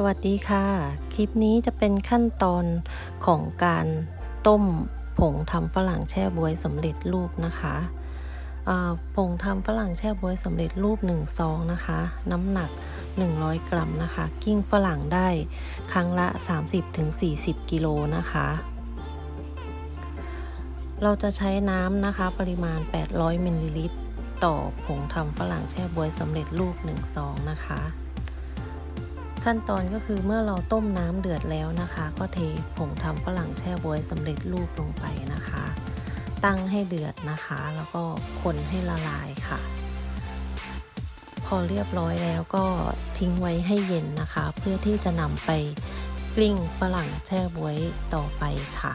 สวัสดีค่ะ คลิปนี้จะเป็นขั้นตอนของการต้มผงทำฝรั่งแช่บวยสำเร็จรูปนะคะผงทำฝรั่งแช่บวยสำเร็จรูป1ซองนะคะ น้ำหนัก 100 กรัมนะคะ กิ้งฝรั่งได้ครั้งละ 30-40 กิโลนะคะ เราจะใช้น้ำนะคะปริมาณ 800มิลลิลิตรต่อผงทำฝรั่งแช่บวยสำเร็จรูป1ซองนะคะ ขั้นตอนก็คือเมื่อเราต้มน้ำเดือดแล้วนะคะ ก็เทผงทำฝรั่งแช่บวยสำเร็จรูปลงไปนะคะ ตั้งให้เดือดนะคะ แล้วก็คนให้ละลายค่ะ พอเรียบร้อยแล้วก็ทิ้งไว้ให้เย็นนะคะ เพื่อที่จะนำไปกลิ้งฝรั่งแช่บวยต่อไปค่ะ